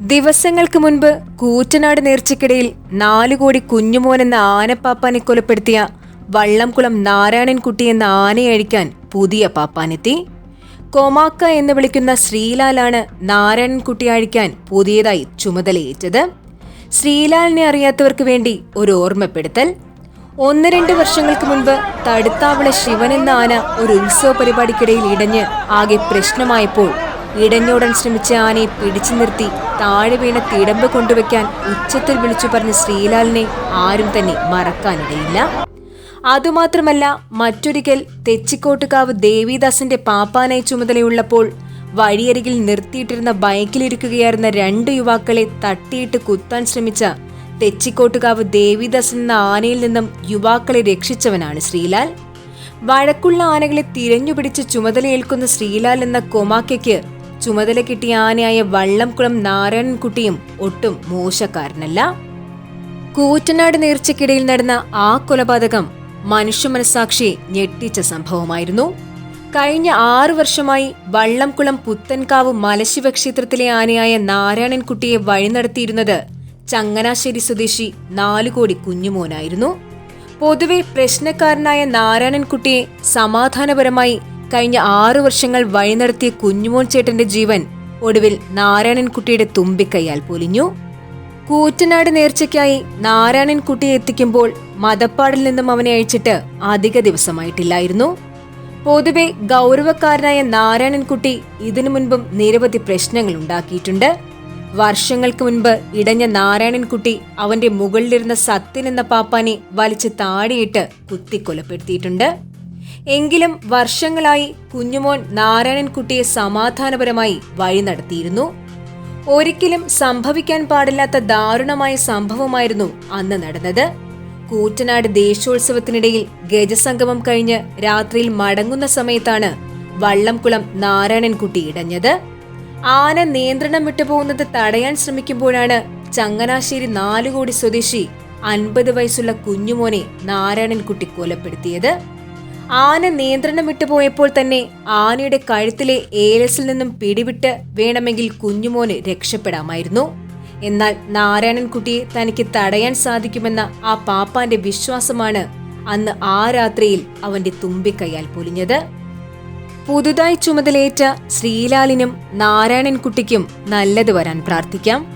ദിവസങ്ങൾക്ക് മുൻപ് കൂറ്റനാട് നേർച്ചക്കിടയിൽ നാലു കോടി കുഞ്ഞുമോൻ എന്ന ആനപ്പാപ്പാനെ കൊലപ്പെടുത്തിയ വള്ളംകുളം നാരായണൻകുട്ടി എന്ന ആനയെ അഴിക്കാൻ പുതിയ പാപ്പാനെത്തി. കൊമാക്ക എന്ന് വിളിക്കുന്ന ശ്രീലാലാണ് നാരായണൻകുട്ടി അഴിക്കാൻ പുതിയതായി ചുമതലയേറ്റത്. ശ്രീലാലിനെ അറിയാത്തവർക്ക് വേണ്ടി ഒരു ഓർമ്മപ്പെടുത്തൽ. ഒന്ന് രണ്ട് വർഷങ്ങൾക്ക് മുൻപ് തടുത്താവിള ശിവൻ എന്ന ആന ഒരു ഉത്സവ പരിപാടിക്കിടയിൽ ഇടഞ്ഞ് ആകെ പ്രശ്നമായപ്പോൾ ഇടഞ്ഞോടാൻ ശ്രമിച്ച ആനയെ പിടിച്ചു നിർത്തി താഴെ വീണ തിടമ്പ് കൊണ്ടുവയ്ക്കാൻ ഉച്ചത്തിൽ വിളിച്ചു പറഞ്ഞ ശ്രീലാലിനെ ആരും തന്നെ മറക്കാനിടയില്ല. അതുമാത്രമല്ല മറ്റൊരിക്കൽ തെച്ചിക്കോട്ടുകാവ് ദേവിദാസിന്റെ പാപ്പാനായി ചുമതലയുള്ളപ്പോൾ വഴിയരികിൽ നിർത്തിയിട്ടിരുന്ന ബൈക്കിലിരിക്കുകയായിരുന്ന രണ്ട് യുവാക്കളെ തട്ടിയിട്ട് കുത്താൻ ശ്രമിച്ച തെച്ചിക്കോട്ടുകാവ് ദേവിദാസ് എന്ന ആനയിൽ നിന്നും യുവാക്കളെ രക്ഷിച്ചവനാണ് ശ്രീലാൽ. വഴക്കുള്ള ആനകളെ തിരഞ്ഞുപിടിച്ച് ചുമതലയേൽക്കുന്ന ശ്രീലാൽ എന്ന കൊമാക്കയ്ക്ക് ചുമതല കിട്ടിയ ആനയായ വള്ളംകുളം നാരായണൻകുട്ടിയും ഒട്ടും മോശക്കാരനല്ല. കൂറ്റനാട് നേർച്ചയ്ക്കിടയിൽ നടന്ന ആ കൊലപാതകം മനുഷ്യ മനസാക്ഷിയെ ഞെട്ടിച്ച സംഭവമായിരുന്നു. കഴിഞ്ഞ ആറു വർഷമായി വള്ളംകുളം പുത്തൻകാവ് മലശിവ ക്ഷേത്രത്തിലെ ആനയായ നാരായണൻകുട്ടിയെ വഴി നടത്തിയിരുന്നത് ചങ്ങനാശ്ശേരി സ്വദേശി നാലുകോടി കുഞ്ഞുമോനായിരുന്നു. പൊതുവെ പ്രശ്നക്കാരനായ നാരായണൻകുട്ടിയെ സമാധാനപരമായി കഴിഞ്ഞ ആറു വർഷങ്ങൾ വഴി നടത്തിയ കുഞ്ഞുമോൻ ചേട്ടന്റെ ജീവൻ ഒടുവിൽ നാരായണൻകുട്ടിയുടെ തുമ്പിക്കൈയാൽ പൊലിഞ്ഞു. കൂറ്റനാട് നേർച്ചയ്ക്കായി നാരായണൻകുട്ടിയെ എത്തിക്കുമ്പോൾ മതപ്പാടിൽ നിന്നും അവനെ അയച്ചിട്ട് അധിക ദിവസമായിട്ടില്ലായിരുന്നു. പൊതുവെ ഗൗരവക്കാരനായ നാരായണൻകുട്ടി ഇതിനു മുൻപും നിരവധി പ്രശ്നങ്ങൾ ഉണ്ടാക്കിയിട്ടുണ്ട്. വർഷങ്ങൾക്ക് മുൻപ് ഇടഞ്ഞ നാരായണൻകുട്ടി അവന്റെ മുകളിലിരുന്ന സത്യൻ എന്ന പാപ്പാനെ വലിച്ച് താടിയിട്ട് കുത്തിക്കൊലപ്പെടുത്തിയിട്ടുണ്ട്. എങ്കിലും വർഷങ്ങളായി കുഞ്ഞുമോൻ നാരായണൻകുട്ടിയെ സമാധാനപരമായി വഴി നടത്തിയിരുന്നു. ഒരിക്കലും സംഭവിക്കാൻ പാടില്ലാത്ത ദാരുണമായ സംഭവമായിരുന്നു അന്ന് നടന്നത്. കൂറ്റനാട് ദേശോത്സവത്തിനിടയിൽ ഗജസംഗമം കഴിഞ്ഞ് രാത്രിയിൽ മടങ്ങുന്ന സമയത്താണ് വള്ളംകുളം നാരായണൻകുട്ടി ഇടഞ്ഞത്. ആന നിയന്ത്രണം വിട്ടുപോകുന്നത് തടയാൻ ശ്രമിക്കുമ്പോഴാണ് ചങ്ങനാശ്ശേരി നാലുകോടി സ്വദേശി അൻപത് വയസ്സുള്ള കുഞ്ഞുമോനെ നാരായണൻകുട്ടി കൊലപ്പെടുത്തിയത്. ആന നിയന്ത്രണം വിട്ടുപോയപ്പോൾ തന്നെ ആനയുടെ കഴുത്തിലെ ഏലസിൽ നിന്നും പിടിവിട്ട് വേണമെങ്കിൽ കുഞ്ഞുമോന് രക്ഷപ്പെടാമായിരുന്നു. എന്നാൽ നാരായണൻകുട്ടിയെ തനിക്ക് തടയാൻ സാധിക്കുമെന്ന ആ പാപ്പാന്റെ വിശ്വാസമാണ് അന്ന് ആ രാത്രിയിൽ അവന്റെ തുമ്പിക്കൈയാൽ പൊലിഞ്ഞത്. പുതുതായി ചുമതലയേറ്റ ശ്രീലാലിനും നാരായണൻകുട്ടിക്കും നല്ലത് വരാൻ പ്രാർത്ഥിക്കാം.